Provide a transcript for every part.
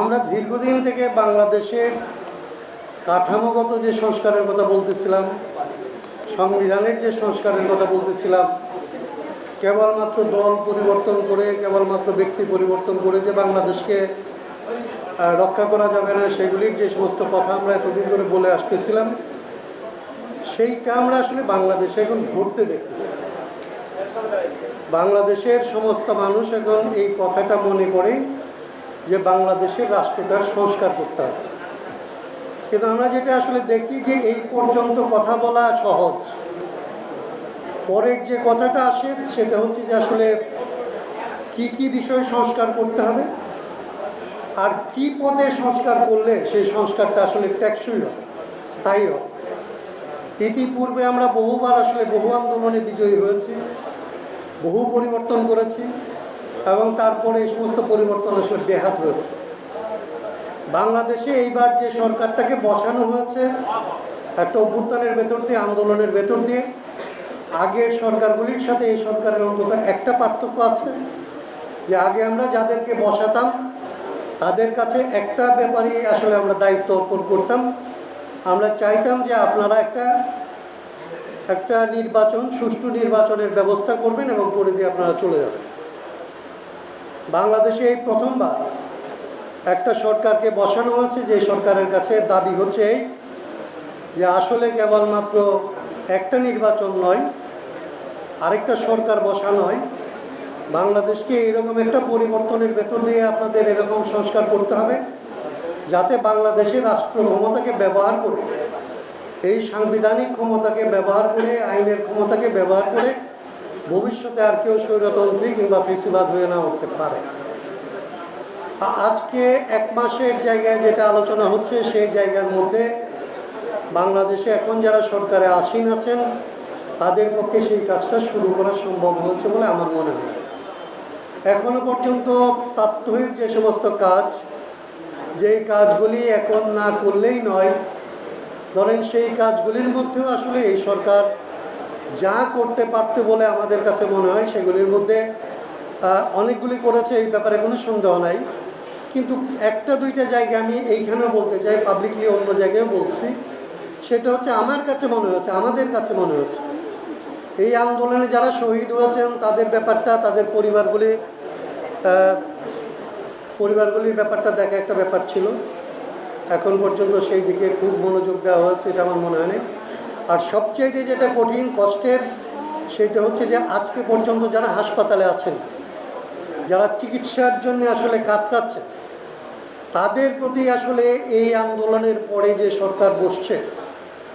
আমরা দীর্ঘদিন থেকে বাংলাদেশের কাঠামোগত যে সংস্কারের কথা বলতেছিলাম, সংবিধানের যে সংস্কারের কথা বলতেছিলাম, কেবলমাত্র দল পরিবর্তন করে, কেবলমাত্র ব্যক্তি পরিবর্তন করে যে বাংলাদেশকে রক্ষা করা যাবে না, সেগুলির যে সমস্ত কথা আমরা এতদিন ধরে বলে আসতেছিলাম, সেইটা আমরা আসলে বাংলাদেশে এখন ঘটতে দেখতেছি। বাংলাদেশের সমস্ত মানুষ এখন এই কথাটা মনে করে যে বাংলাদেশের রাষ্ট্রটার সংস্কার করতে হবে। কিন্তু আমরা যেটা আসলে দেখি যে এই পর্যন্ত কথা বলা সহজ। পরের যে কথাটা আসে, সেটা হচ্ছে যে আসলে কি কি বিষয় সংস্কার করতে হবে, আর কি পদে সংস্কার করলে সেই সংস্কারটা আসলে ট্যাক্সই হবে, স্থায়ী হবে। ইতিপূর্বে আমরা বহুবার আসলে বহু আন্দোলনে বিজয়ী হয়েছি, বহু পরিবর্তন করেছি এবং তারপরে এই সমস্ত পরিবর্তন আসলে ব্যাহাত হয়েছে। বাংলাদেশে এইবার যে সরকারটাকে বসানো হয়েছে, একটা অভ্যুত্থানের ভেতর দিয়ে, আন্দোলনের ভেতর দিয়ে, আগের সরকারগুলির সাথে এই সরকারের অন্তত একটা পার্থক্য আছে যে আগে আমরা যাদেরকে বসাতাম, তাদের কাছে একটা ব্যাপারেই আসলে আমরা দায়িত্ব অর্পণ করতাম। আমরা চাইতাম যে আপনারা একটা একটা নির্বাচন, সুষ্ঠু নির্বাচনের ব্যবস্থা করবেন এবং করে দিয়ে আপনারা চলে যাবেন। বাংলাদেশে এই প্রথমবার একটা সরকারকে বসানো হয়েছে, যে সরকারের কাছে দাবি হচ্ছে এই যে আসলে কেবলমাত্র একটা নির্বাচন নয়, আরেকটা সরকার বসা নয়। বাংলাদেশকে এরকম একটা পরিবর্তনের ভেতর দিয়ে আপনাদের এরকম সংস্কার করতে হবে, যাতে বাংলাদেশের রাষ্ট্র ক্ষমতাকে ব্যবহার করে, এই সাংবিধানিক ক্ষমতাকে ব্যবহার করে, আইনের ক্ষমতাকে ব্যবহার করে ভবিষ্যতে আর কেউ স্বৈরতন্ত্রী কিংবা ফেসিবাদ হয়ে না উঠতে পারে। আজকে এক মাসের জায়গায় যেটা আলোচনা হচ্ছে, সেই জায়গার মধ্যে বাংলাদেশে এখন যারা সরকারে আসীন আছেন, তাদের পক্ষে সেই কাজটা শুরু করা সম্ভব হয়েছে বলে আমার মনে হয়। এখনও পর্যন্ত প্রাত্যহিক যে সমস্ত কাজ, যেই কাজগুলি এখন না করলেই নয়, ধরেন সেই কাজগুলির মধ্যেও আসলে এই সরকার যা করতে পারতে বলে আমাদের কাছে মনে হয় সেগুলির মধ্যে অনেকগুলি করেছে, এই ব্যাপারে কোনো সন্দেহ নাই। কিন্তু একটা দুইটা জায়গা আমি এইখানেও বলতে চাই পাবলিকলি অন্য জায়গায়ও বলছি। সেটা হচ্ছে আমার কাছে মনে হচ্ছে, আমাদের কাছে মনে হচ্ছে, এই আন্দোলনে যারা শহীদ হয়েছেন, তাদের ব্যাপারটা, তাদের পরিবারগুলি পরিবারগুলির ব্যাপারটা দেখা একটা ব্যাপার ছিল। এখন পর্যন্ত সেই দিকে খুব মনোযোগ দেওয়া হয়েছে, এটা আমার মনে হয় আর সবচাইতে যেটা কঠিন কষ্টের, সেটা হচ্ছে যে আজকে পর্যন্ত যারা হাসপাতালে আছেন, যারা চিকিৎসার জন্য আসলে কাতরাচ্ছেন, তাদের প্রতি আসলে এই আন্দোলনের পরে যে সরকার বসছে,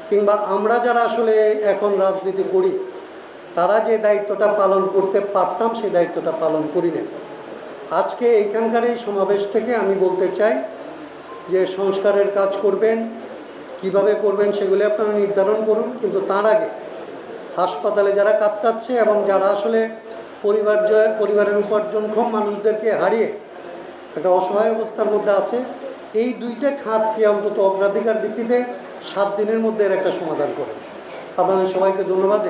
কিংবা আমরা যারা আসলে এখন রাজনীতি করি, তারা যে দায়িত্বটা পালন করতে পারতাম, সেই দায়িত্বটা পালন করি না আজকে এইখানকার এই সমাবেশ থেকে আমি বলতে চাই যে সংস্কারের কাজ করবেন কীভাবে করবেন সেগুলি আপনারা নির্ধারণ করুন, কিন্তু তার আগে হাসপাতালে যারা কাতরাচ্ছে এবং যারা আসলে পরিবার জয় পরিবারের উপার্জনক্ষম মানুষদেরকে হারিয়ে একটা অসহায় অবস্থার মধ্যে আছে, এই দুইটা খাতকে অন্তত অগ্রাধিকার ভিত্তিতে সাত দিনের মধ্যে এর একটা সমাধান করে আপনাদের সবাইকে ধন্যবাদ।